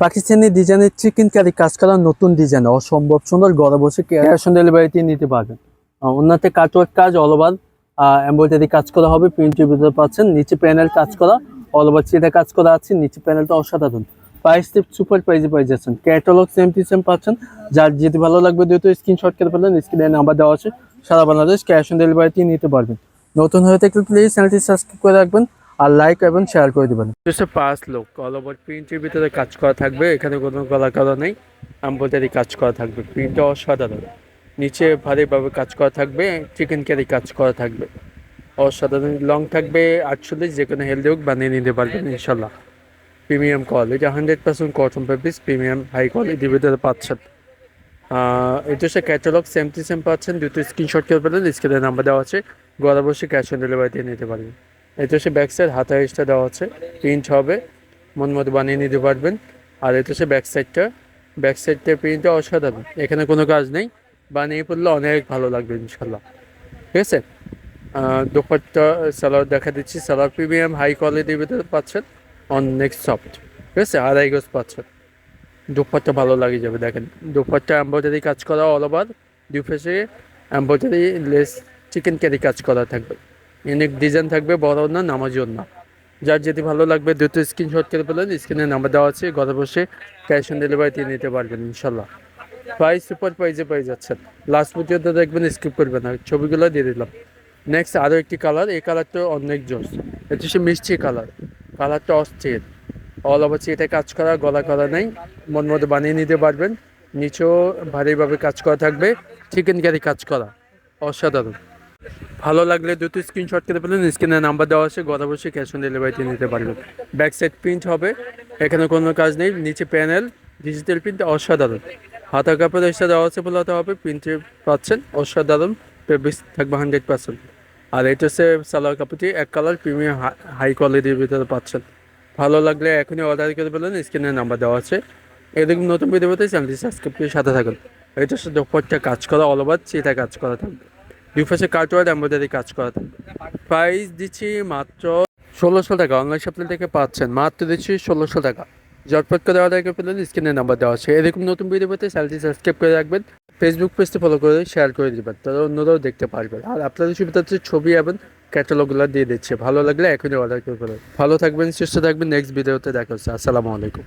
পাকিস্তানি ডিজাইনের chicken curry কাজ করা নতুন ডিজাইন অসম্ভব সুন্দর ঘরে বসে ক্যাশ অন ডেলিভারিতে নিতে পারবেন। ওনাতে কাটওয়ার্ক কাজ অল ওভার এমব্রয়ডারি কাজ করা হবে প্রিন্টের ভিতরে পাচ্ছেন, নিচে প্যানেল কাজ করা অল ওভার চিটা কাজ করা আছে, নিচে প্যানেলটা অসাধারণ। প্রাইস টিপ সুপার প্রাইজে পেয়ে যাচ্ছেন। ক্যাটালগ সেম টু সেম পাচ্ছেন। যার যেতে ভালো লাগবে দ্রুত স্ক্রিনশট করে ফেলেন স্ক্রিনে নাম্বার দেওয়া আছে। সারা বাংলাদেশ ক্যাশ অন ডেলিভারিতে নিতে পারবেন। নতুন হয়ে থাকলে প্লিজ চ্যানেলটি সাবস্ক্রাইব করে রাখবেন। আর লাইক এবং শেয়ার করে দেবেন। পাঁচ লোক অল ওভার প্রিন্টের ভিতরে কাজ করা থাকবে, এখানে কোনো গলা করা নেই এমব্রয়ডারি কাজ করা থাকবে প্রিন্টটা অসাধারণ। নিচে ভারীভাবে কাজ করা থাকবে চিকেন ক্যারি কাজ করা থাকবে। অসাধারণ লং থাকবে, আটচল্লিশ, যে কোনো হেলদি হোক বানিয়ে নিতে পারবেন, ইনশাল্লাহ। Premium quality hundred percent cotton পেপিস premium high কোয়ালিটির ভিতরে পাচ্ছেন। এটা হচ্ছে ক্যাটালগ সেম টু সেম পাচ্ছেন, দুটো স্ক্রিনশট করে ফেলেন স্ক্রিনের নাম্বার দেওয়া আছে, ঘরে বসে ক্যাশ অন ডেলিভারি দিয়ে নিতে পারবেন। এটা সে ব্যাক সাইড হাতা এক্সট্রা দেওয়া আছে। প্রিন্ট হবে। মন মতো বানিয়ে নিতে পারবেন। আর এটা সে ব্যাক সাইডটা ব্যাক সাইডটা প্রিন্টটা অসাধারণ। এখানে কোনো কাজ নেই। বানিয়ে পড়লে অনেক ভালো লাগবে ইনশাল্লাহ ঠিক আছে? দুপাট্টা সালোয়ার দেখা দিচ্ছি। সালোয়ার প্রিমিয়াম হাই কোয়ালিটির ভিতরে পাচ্ছেন। অনেক সফট ঠিক আছে? আড়াই গজ পাচ্ছেন। দুপাট্টা ভালো লাগে যাবে, দেখেন। দুপাট্টা এম্ব্রয়ডারি কাজ করা অল ওভার ফেসে এম্ব্রয়ডারি লেস চিকেন ক্যারি কাজ করা থাকবে। ইউনিক ডিজাইন থাকবে, বড় না, নামাজি না যার যেটি ভালো লাগবে দুটো স্ক্রিনশট করে ফেলেন। স্ক্রিনে নাম্বার দেওয়া আছে, ঘরে বসে ক্যাশ অন ডেলিভারিতে নিতে পারবেন, ইনশাল্লাহ। প্রাইস সুপার প্রাইজে পেয়ে যাচ্ছেন। লাস্ট পর্যন্ত দেখবেন স্কিপ করবেন না। ছবিগুলো দিয়ে দিলাম। নেক্সট আরও একটি কালার এই কালারটা অনেক জোস। এটা হচ্ছে মিষ্টি কালার কালারটা অস্থির। অল ওভার এটা কাজ করা, গলা করা নেই। মন মতো বানিয়ে নিতে পারবেন। নিচেও ভারীভাবে কাজ করা থাকবে। চিকেন ক্যারি কাজ করা। অসাধারণ। ভালো লাগলে দুটো স্ক্রিনশট করে ফেলেন স্ক্রিনে নাম্বার দেওয়া আছে, গলা বসে ক্যাশ অন ডেলিভারিতে নিতে পারবেন। ব্যাক সাইড প্রিন্ট হবে, এখানে কোনো কাজ নেই, নিচে প্যানেল ডিজিটাল প্রিন্ট অসাধারণ। হাতা কাপড় এক্সট্রা দেওয়া আছে বলাতে হবে প্রিন্টে পাচ্ছেন, অসাধারণ পেবিস থাকবে হান্ড্রেড পার্সেন্ট আর এটা হচ্ছে সালোয়ার কাপড়টি, এক কালার প্রিমিয়াম হাই কোয়ালিটির ভিতরে পাচ্ছেন। ভালো লাগলে এখনই অর্ডার করে ফেলেন স্ক্রিনে নাম্বার দেওয়া আছে। এরকম নতুন ভিডিও পেতে চ্যানেলটি সাবস্ক্রাইব করে সাথে থাকুন। এটা হচ্ছে দুপুরটা কাজ করা অল ওভার কাজ করা থাকবে। দুই পাশে কার্টওয়ার্ড এম্ব্রয়ডারি কাজ করা প্রাইস দিচ্ছি মাত্র ষোলোশো টাকা। অনলাইন শপিং থেকে পাচ্ছেন। মাত্র দিচ্ছি ষোলোশো টাকা। জটপট করে অর্ডার করে ফেলেন, স্ক্রিনে নাম্বার দেওয়া আছে। এরকম নতুন ভিডিও পেতে চ্যানেলটি সাবস্ক্রাইব করে রাখবেন। ফেসবুক পেজটি ফলো করে শেয়ার করে দেবেন। তারা অন্যরাও দেখতে পারবেন। আর আপনাদের সুবিধা হচ্ছে ছবি এবং ক্যাটালগুলো দিয়ে দিচ্ছে। ভালো লাগলে এখনই অর্ডার করে ফেলেন। ভালো থাকবেন, সুস্থ থাকবেন। নেক্সট ভিডিওতে দেখা হচ্ছে। আসসালামু আলাইকুম।